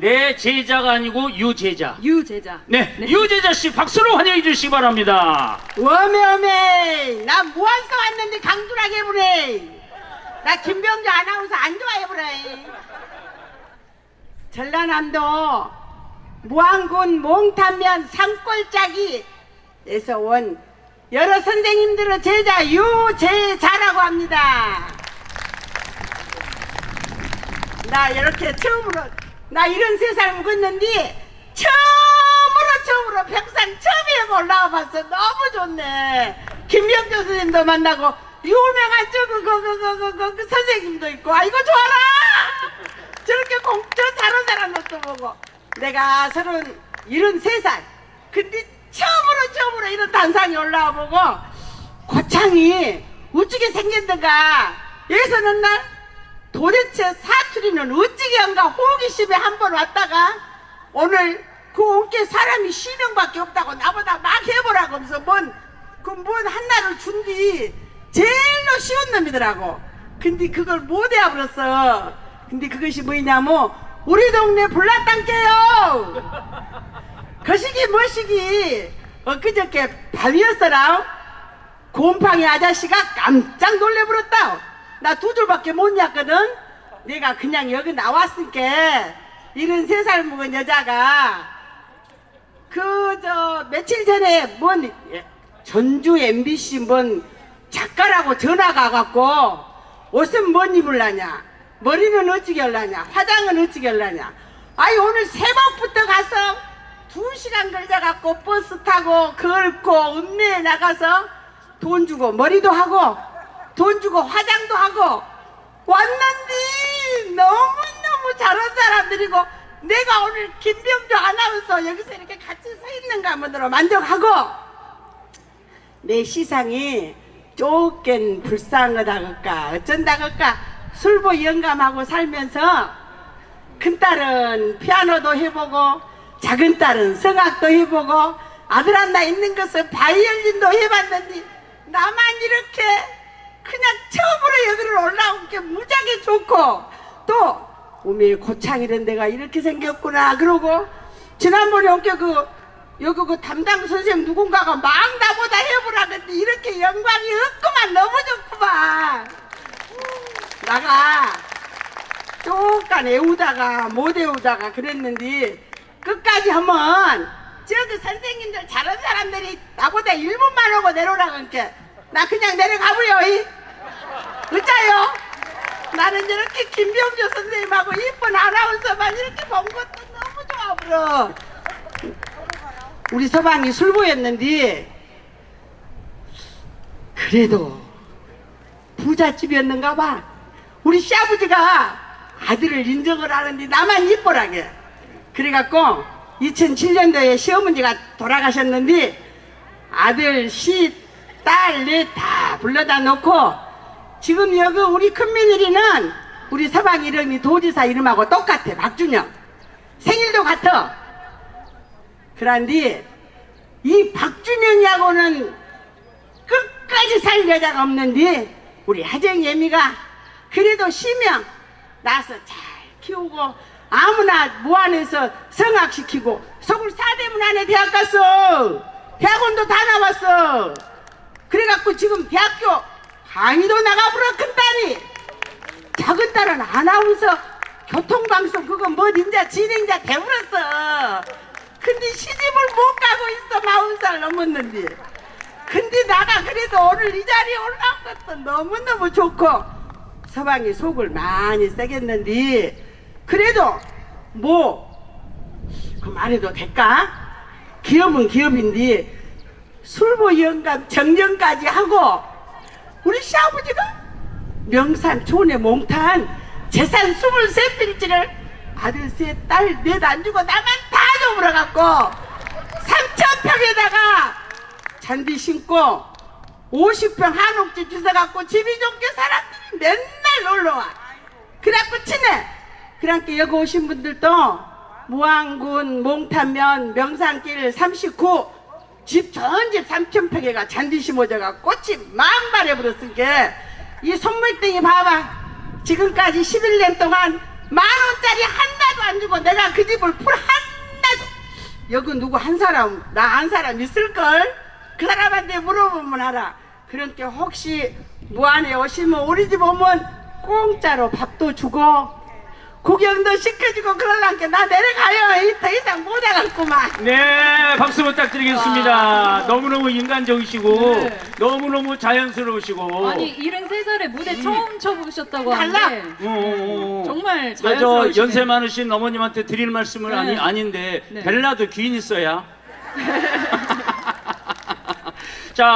내 제자가 아니고 유제자. 유제자. 네, 유제자 씨 박수로 환영해 주시기 바랍니다. 어메 어메 나 무한서 왔는데 강준하게 해보래 나 김병주 아나운서 안 좋아해보래 전라남도 무안군 몽탄면 산골짜기에서 온 여러 선생님들의 제자 유제자라고 합니다 나 이렇게 처음으로 나 이런 세살 묵었는데 처음으로 처음으로 평상 처음에 올라와 봤어. 너무 좋네. 김명조 선생님도 만나고 유명한 저그 그, 그, 그, 선생님도 있고. 아이고 좋아라! 저렇게 공저 잘한 사람도 보고. 내가 서른 일흔 세살. 근데 처음으로 처음으로 이런 단상에 올라와 보고 고창이 우찌게 생겼던가. 여기서 는 날 도대체 사투리는 어찌게 한가? 호기심에 한 번 왔다가 오늘 그 온게 사람이 10명밖에 없다고 나보다 막 해보라고 하면서 뭔 그뭔 한나를 준뒤 제일로 쉬운 놈이더라고. 근데 그걸 못 해버렸어. 근데 그것이 뭐냐면 우리 동네 불났단께요. 거시기 뭐시기 엊그저께 밤이었어라 곰팡이 아저씨가 깜짝 놀래버렸다. 나 두 줄밖에 못 잤거든. 내가 그냥 여기 나왔으니까 이런 세 살 먹은 여자가. 그 저 며칠 전에 뭔 예, 전주 MBC 뭔 작가라고 전화가 갖고 옷은 뭔 입을라냐? 머리는 어찌게 할라냐? 화장은 어찌게 할라냐? 아이 오늘 새벽부터 가서 두 시간 걸려갖고 버스 타고 걸고 읍내에 나가서 돈 주고 머리도 하고 돈 주고 화장도 하고 왔는데 너무너무 잘한 사람들이고 내가 오늘 김병주 아나운서 여기서 이렇게 같이 서 있는 가문으로 만족하고 내 시상이 조금 불쌍하다걸까 어쩐다걸까 술보 영감하고 살면서 큰딸은 피아노도 해보고 작은 딸은 성악도 해보고 아들 하나 있는 것은 바이올린도 해봤는데 나만 이렇게 그냥 처음으로 여기를 올라온 게 무지하게 좋고 또 오메 고창 이런 데가 이렇게 생겼구나 그러고 지난번에 온게 그 여기 그 담당 선생님 누군가가 막 나보다 해보라 근데 이렇게 영광이 없구만 너무 좋구만 나가 조금 애우다가 못 애우다가 그랬는데 끝까지 하면 저기 선생님들 잘한 사람들이 나보다 1분만 오고 내려오라 그러니까 나 그냥 내려가고요 이. 어짜요? 나는 이렇게 김병주 선생님하고 이쁜 아나운서만 이렇게 본 것도 너무 좋아 불어 우리 서방이 술보였는데 그래도 부잣집이었는가 봐. 우리 시아버지가 아들을 인정을 하는데 나만 이뻐라게. 그래갖고 2007년도에 시어머니가 돌아가셨는데 아들, 시, 딸, 넷다 불러다 놓고 지금 여기 우리 큰 며느리는 우리 서방 이름이 도지사 이름하고 똑같아 박준영 생일도 같아. 그런데 이 박준영이하고는 끝까지 살 여자가 없는데 우리 하정이 애미가 그래도 시명 나서 잘 키우고 아무나 무안에서 성악시키고 서울 사대문 안에 대학 갔어 대학원도 다 나왔어. 그래갖고 지금 대학교 강의도 나가버려 큰 딸이 작은 딸은 아나운서 교통방송 그거 뭐 인자 진행자 돼버렸어. 근데 시집을 못 가고 있어 마흔 살 넘었는데. 근데 나가 그래도 오늘 이 자리에 올라온 것도 너무너무 좋고 서방이 속을 많이 새겼는데 그래도 뭐 그 말해도 될까? 기업은 기업인데 술보 영감 정정까지 하고 우리 시아버지가 명산 촌에 몽탄 재산 23필지를 아들 셋, 딸 넷 안 주고 나만 다 줘버려갖고 3천평에다가 잔디 심고 50평 한옥집 주워갖고 집이 좋게 사람들이 맨날 놀러와. 그래갖고 친해. 그러니까 여기 오신 분들도 무안군 몽탄면 명산길 39 집 전집 3천평에가 잔디 심어져가 꽃이 망발해 버렸으니까 이 손물땡이 봐봐. 지금까지 11년 동안 만 원짜리 하나도 안 주고 내가 그 집을 풀 하나도 여기 누구 한 사람 나 한 사람 있을걸? 그 사람한테 물어보면 알아. 그러니까 혹시 무안에 오시면 우리 집 오면 공짜로 밥도 주고 구경도 시켜주고 그러려니까 나 내려가요 이- 더 이상 못 하겠구만 네, 박수 부탁드리겠습니다. 너무너무 인간적이시고, 네. 너무너무 자연스러우시고. 아니 73살에 무대 처음 쳐보셨다고 달라. 하는데 어, 어, 어. 정말 저 자연스러우시네. 연세 많으신 어머님한테 드릴 말씀은 네. 아니, 아닌데, 네. 벨라도 귀인 있어야. 자.